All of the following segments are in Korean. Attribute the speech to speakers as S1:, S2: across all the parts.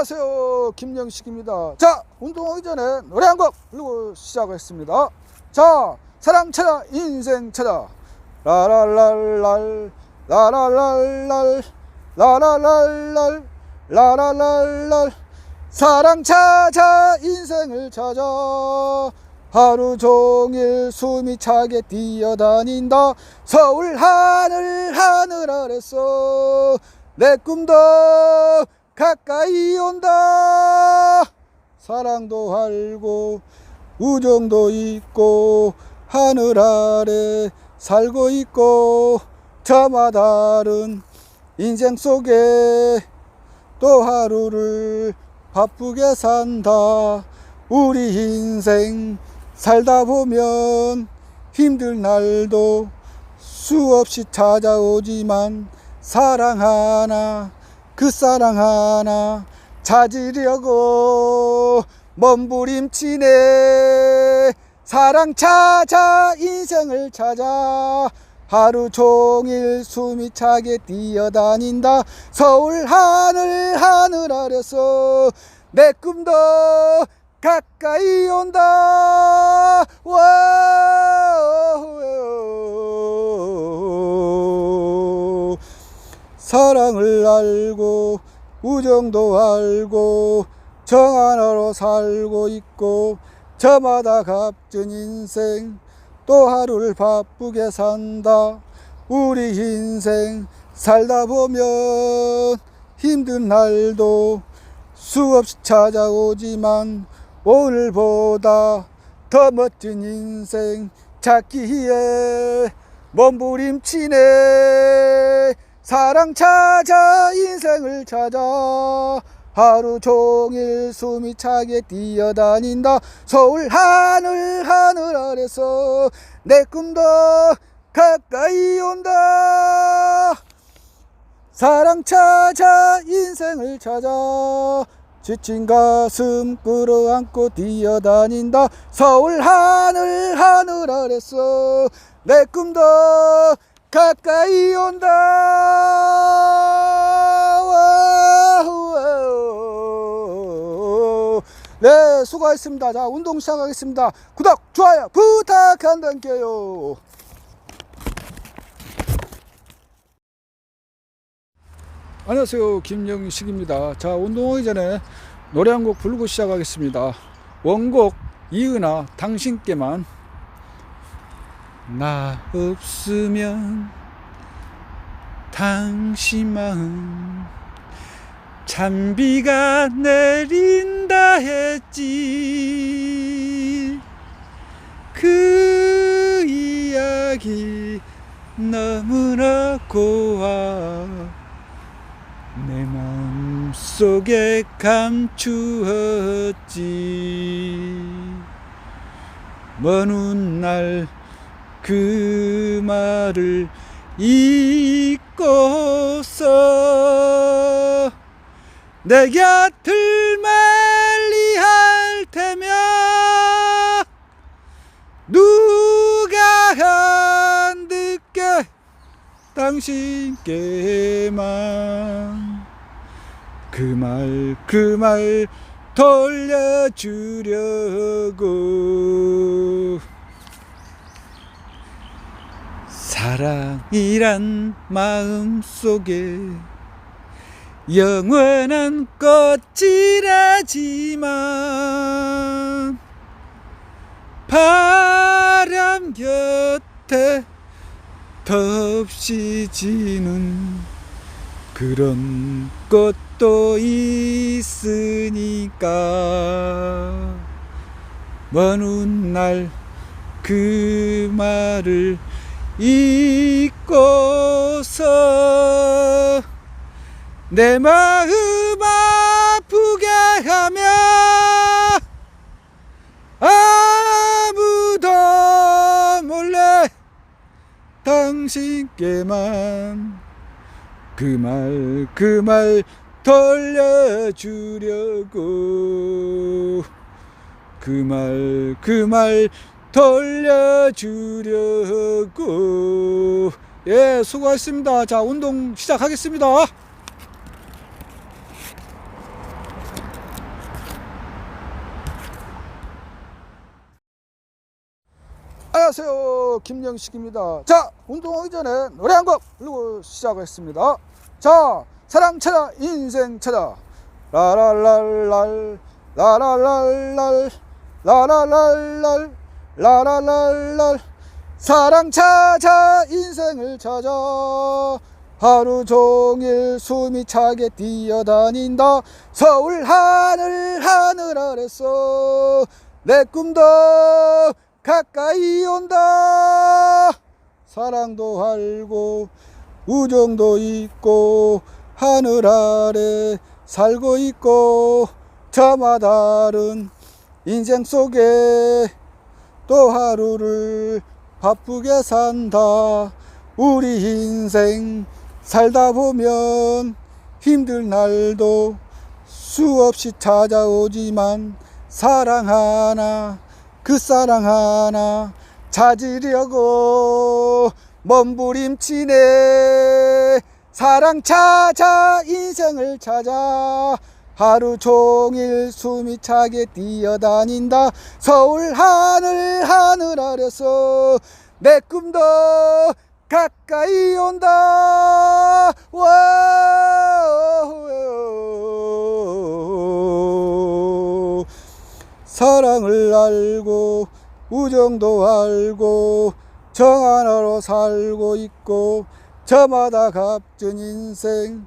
S1: 안녕하세요. 김영식입니다. 자 운동하기 전에 노래 한 곡 부르고 시작하겠습니다. 자 사랑 찾아 인생 찾아 라라랄랄 라라랄랄 라라랄랄 라라랄랄. 사랑 찾아 인생을 찾아. 하루 종일 숨이 차게 뛰어다닌다. 서울 하늘 하늘 아래서 내 꿈도 가까이 온다. 사랑도 알고 우정도 있고 하늘 아래 살고 있고 저마다 다른 인생 속에 또 하루를 바쁘게 산다. 우리 인생 살다 보면 힘들 날도 수없이 찾아오지만 사랑 하나 그 사랑 하나 찾으려고 몸부림치네. 사랑 찾아 인생을 찾아. 하루 종일 숨이 차게 뛰어다닌다. 서울 하늘 하늘 아래서 내 꿈도 가까이 온다. 와 사랑을 알고 우정도 알고 정 하나로 살고 있고 저마다 값진 인생 또 하루를 바쁘게 산다. 우리 인생 살다 보면 힘든 날도 수없이 찾아오지만 오늘보다 더 멋진 인생 찾기 위해 몸부림치네 사랑 찾아 인생을 찾아. 하루 종일 숨이 차게 뛰어다닌다. 서울 하늘 하늘 아래서 내 꿈도 가까이 온다. 사랑 찾아 인생을 찾아. 지친 가슴 끌어안고 뛰어다닌다. 서울 하늘 하늘 아래서 내 꿈도 가까이 온다. 네 수고하셨습니다. 자 운동 시작하겠습니다. 구독 좋아요 부탁한다게요. 안녕하세요. 김영식입니다. 자 운동하기 전에 노래 한 곡 부르고 시작하겠습니다. 원곡 이은아 당신께만 나 없으면 당신 마음 잔비가 내린다 했지. 그 이야기 너무나 고와 내 마음속에 감추었지. 먼 훗날 그 말을 잊고서 내 곁을 멀리할 테며 누가 안 듣게 당신께만 그 말 그 말 돌려주려고 사랑이란 마음 속에 영원한 꽃이라지만 바람 곁에 덥시 지는 그런 꽃도 있으니까 먼 훗날 그 말을 잊고서 내 마음 아프게 하며 아무도 몰래 당신께만 그 말 그 말 돌려주려고. 그 말 그 말 돌려주려고. 예 수고하셨습니다. 자 운동 시작하겠습니다. 안녕하세요. 김영식입니다. 자 운동하기 전에 노래 한 곡 부르고 시작하겠습니다. 자 사랑 찾아 인생 찾아 라랄랄랄 라랄랄랄 라랄랄랄. 라라랄랄. 사랑 찾아 인생을 찾아. 하루 종일 숨이 차게 뛰어다닌다. 서울 하늘 하늘 아래서 내 꿈도 가까이 온다. 사랑도 알고 우정도 있고 하늘 아래 살고 있고 저마다 다른 인생 속에 또 하루를 바쁘게 산다. 우리 인생 살다 보면 힘들 날도 수없이 찾아오지만 사랑 하나 그 사랑 하나 찾으려고 몸부림치네. 사랑 찾아 인생을 찾아 하루 종일 숨이 차게 뛰어다닌다. 서울 하늘 하늘 아래서 내 꿈도 가까이 온다. 와 사랑을 알고 우정도 알고 정 하나로 살고 있고 저마다 값진 인생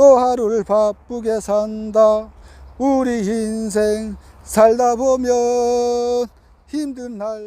S1: 또 하루를 바쁘게 산다. 우리 인생 살다 보면 힘든 날